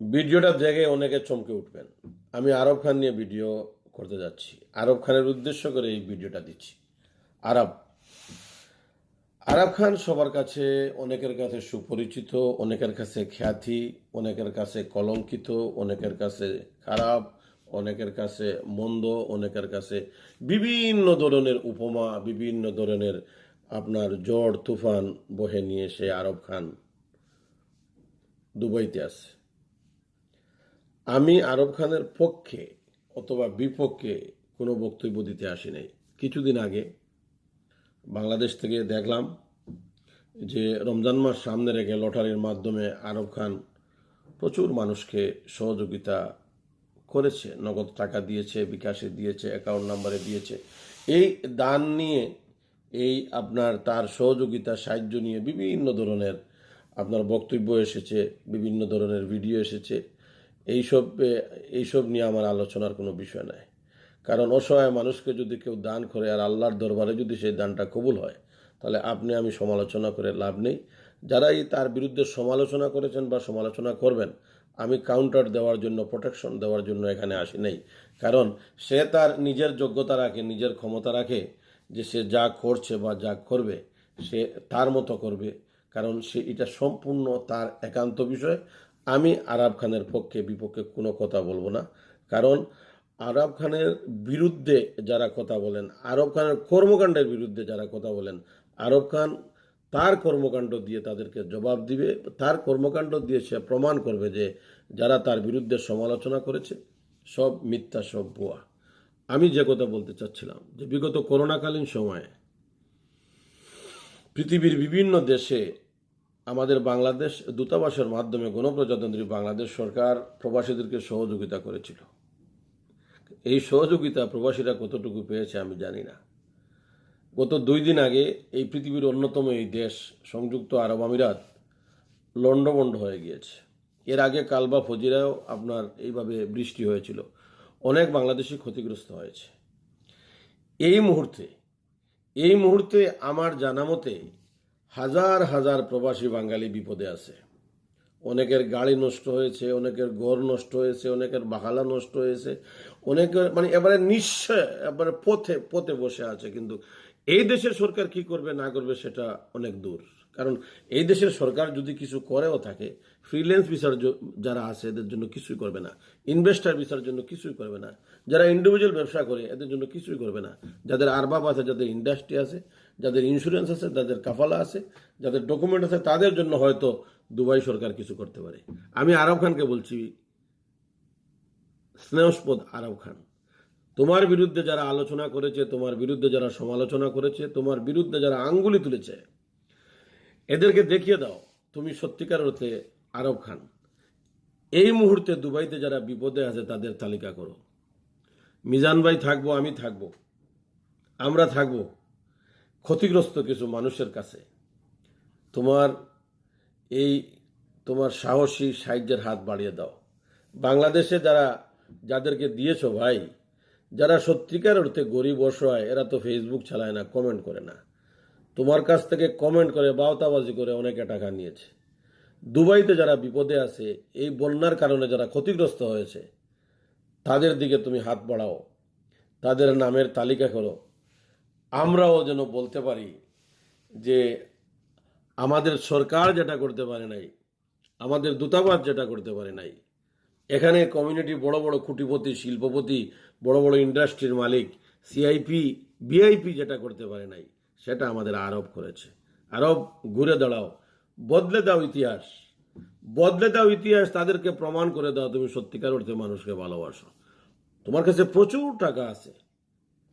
ভিডিওটা দেখে অনেকে চমকে উঠবেন। আমি আরব খান নিয়ে ভিডিও করতে যাচ্ছি। আরব খানের উদ্দেশ্য করে এই ভিডিওটা দিচ্ছি। আরব। আরব খান সবার কাছে অনেকের কাছে সুপরিচিত, অনেকের কাছে খ্যাতি, অনেকের কাছে কলঙ্কিত, অনেকের কাছে খারাপ, অনেকের কাছে মন্দ, অনেকের কাছে বিভিন্ন ধরনের উপমা, বিভিন্ন ধরনের আপনার ঝড় তুফান বহে নিয়ে সে আরব খান দুবাইতে আছে। আমি আরব খানের পক্ষে অথবা বিপক্ষে কোনো বক্তব্য দিতে আসি নাই। কিছুদিন আগে বাংলাদেশ থেকে দেখলাম যে রমজান মাস সামনে রেখে লটারির মাধ্যমে আরব খান প্রচুর মানুষকে সহযোগিতা করেছে, নগদ টাকা দিয়েছে, বিকাশে দিয়েছে অ্যাকাউন্ট নাম্বারে দিয়েছে। এই দান নিয়ে, এই আপনার তার সহযোগিতা, সাহায্য নিয়ে বিভিন্ন ধরনের আপনার বক্তব্য এসেছে, বিভিন্ন ধরনের ভিডিও এসেছে। এইসব এইসব নিয়ে আমার আলোচনার কোনো বিষয় নাই। কারণ অসহায় মানুষকে যদি কেউ দান করে আর আল্লাহর দরবারে যদি সেই দানটা কবুল হয়, তাহলে আপনি আমি সমালোচনা করে লাভ নেই। যারাই তার বিরুদ্ধে সমালোচনা করেছেন বা সমালোচনা করবেন, আমি কাউন্টার দেওয়ার জন্য প্রোটেকশন দেওয়ার জন্য এখানে আসি নেই। কারণ সে তার নিজের যোগ্যতা রাখে, নিজের ক্ষমতা রাখে যে সে যা করছে বা যা করবে, সে তার মতো করবে। কারণ সে, এটা সম্পূর্ণ তার একান্ত বিষয়। আমি আরব খানের পক্ষে, বিপক্ষে কোনো কথা বলব না। কারণ আরব খানের বিরুদ্ধে যারা কথা বলেন, আরব খানের কর্মকাণ্ডের বিরুদ্ধে যারা কথা বলেন, আরব খান তার কর্মকাণ্ড দিয়ে তাদেরকে জবাব দিবে। তার কর্মকাণ্ড দিয়ে সে প্রমাণ করবে যে যারা তার বিরুদ্ধে সমালোচনা করেছে, সব মিথ্যা, সব ভুয়া। আমি যে কথা বলতে চাচ্ছিলাম, যে বিগত করোনাকালীন সময়ে পৃথিবীর বিভিন্ন দেশে আমাদের বাংলাদেশ দূতাবাসের মাধ্যমে গণপ্রজাতন্ত্রী বাংলাদেশ সরকার প্রবাসীদেরকে সহযোগিতা করেছিল। এই সহযোগিতা প্রবাসীরা কতটুকু পেয়েছে আমি জানি না। গত দুই দিন আগে এই পৃথিবীর অন্যতম এই দেশ, সংযুক্ত আরব আমিরাত, লণ্ডভণ্ড হয়ে গিয়েছে। এর আগে কালবা ফজিরাও আপনার এইভাবে বৃষ্টি হয়েছিল। অনেক বাংলাদেশি ক্ষতিগ্রস্ত হয়েছে। এই মুহূর্তে এই মুহূর্তে আমার জানা মতে হাজার হাজার প্রবাসী বাঙালি বিপদে আছে। অনেকের গাড়ি নষ্ট হয়েছে, অনেকের ঘর নষ্ট হয়েছে, অনেকের বাহালা নষ্ট হয়েছে, অনেকের মানে এবারে নিশ্চয় এবারে পথে পথে বসে আছে। কিন্তু এই দেশের সরকার কি করবে, না করবে সেটা অনেক দূর। কারণ এই দেশের সরকার যদি কিছু করেও থাকে ফ্রিল্যান্স ভিসার যারা আছে, এদের জন্য কিছুই করবে না। ইনভেস্টার ভিসার জন্য কিছুই করবে না। যারা ইন্ডিভিজুয়াল ব্যবসা করে, এদের জন্য কিছুই করবে না। যাদের আরবাব আছে, যাদের ইন্ডাস্ট্রি আছে যাদের ইন্স্যুরেন্স আছে, যাদের কাফালা আছে, যাদের ডকুমেন্ট আছে, তাদের জন্য হয়তো দুবাই সরকার কিছু করতে পারে। আমি আরব খানকে বলছি স্নেহস্পদ আরব খান, তোমার বিরুদ্ধে যারা আলোচনা করেছে, তোমার বিরুদ্ধে যারা সমালোচনা করেছে, তোমার বিরুদ্ধে যারা আঙ্গুলি তুলেছে, এদেরকে দেখিয়ে দাও, তুমি সত্যিকার অর্থে আরব খান। এই মুহূর্তে দুবাইতে যারা বিপদে আছে, তাদের তালিকা করো। মিজান ভাই থাকব, আমি থাকব। আমরা থাকব। ক্ষতিগ্রস্ত কিছু মানুষের কাছে। তোমার এই, তোমার সাহসী সাহায্যের হাত বাড়িয়ে দাও। বাংলাদেশে যারা, যাদেরকে দিয়েছ ভাই, যারা সত্যিকার অর্থে গরিব অসহায়, এরা তো ফেসবুক চালায় না কমেন্ট করে না। তোমার কাছ থেকে কমেন্ট করে, বাওতাবাজি করে অনেকে টাকা নিয়েছে। দুবাইতে যারা বিপদে আছে, এই বন্যার কারণে যারা ক্ষতিগ্রস্ত হয়েছে, তাদের দিকে তুমি হাত বাড়াও। তাদের নামের তালিকা করো। আমরাও যেন বলতে পারি যে আমাদের সরকার যেটা করতে পারে নাই, আমাদের দূতাবাস যেটা করতে পারে নাই, এখানে কমিউনিটি বড় বড় কুটিপতি, শিল্পপতি, বড় বড় ইন্ডাস্ট্রির মালিক সিআইপি বিআইপি যেটা করতে পারে নাই, সেটা আমাদের আরব করেছে। আরব ঘুরে দাঁড়াও, বদলে দাও ইতিহাস। বদলে দাও ইতিহাস, তাদেরকে প্রমাণ করে দাও তুমি সত্যিকার অর্থে মানুষকে ভালোবাসো। তোমার কাছে প্রচুর টাকা আছে।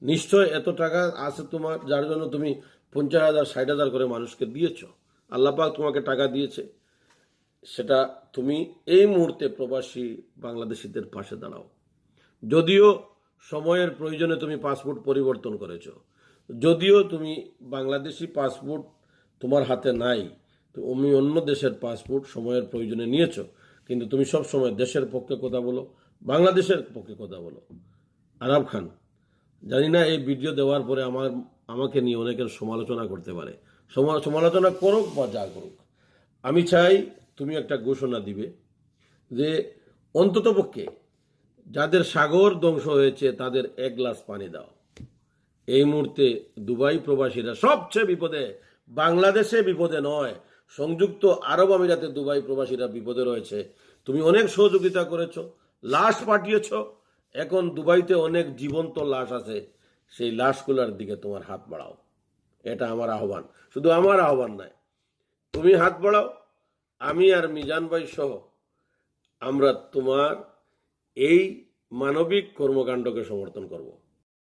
নিশ্চয় এত টাকা আছে তোমার, যার জন্য তুমি পঞ্চাশ হাজার, ষাট হাজার করে মানুষকে দিয়েছ। আল্লাপাক তোমাকে টাকা দিয়েছে। সেটা তুমি এই মুহূর্তে প্রবাসী বাংলাদেশিদের পাশে দাঁড়াও। যদিও সময়ের প্রয়োজনে তুমি পাসপোর্ট পরিবর্তন করেছ। যদিও তুমি বাংলাদেশি পাসপোর্ট তোমার হাতে নাই তুমি অন্য দেশের পাসপোর্ট সময়ের প্রয়োজনে নিয়েছ। কিন্তু তুমি সব সময় দেশের পক্ষে কথা বলো, বাংলাদেশের পক্ষে কথা বলো। আরব খান জানি না, এই ভিডিও দেওয়ার পরে আমার, আমাকে নিয়ে অনেকের সমালোচনা করতে পারে। সমা- সমালোচনা করুক বা যা করুক, আমি চাই তুমি একটা ঘোষণা দিবে যে অন্ততপক্ষে যাদের সাগর ধ্বংস হয়েছে তাদের এক গ্লাস পানি দাও। এই মুহূর্তে দুবাই প্রবাসীরা সবচেয়ে বিপদে, বাংলাদেশে বিপদে নয়, সংযুক্ত আরব আমিরাতে দুবাই প্রবাসীরা বিপদে রয়েছে। তুমি অনেক সহযোগিতা করেছ, লাশ পাঠিয়েছ এখন দুবাইতে অনেক জীবন্ত লাশ আছে, সেই লাশগুলোর দিকে তোমার হাত বাড়াও। এটা আমার আহ্বান। শুধু আমার আহ্বান নয় তুমি হাত বাড়াও, আমি আর মিজান ভাই সহ আমরা তোমার এই মানবিক কর্মকাণ্ডকে সমর্থন করব।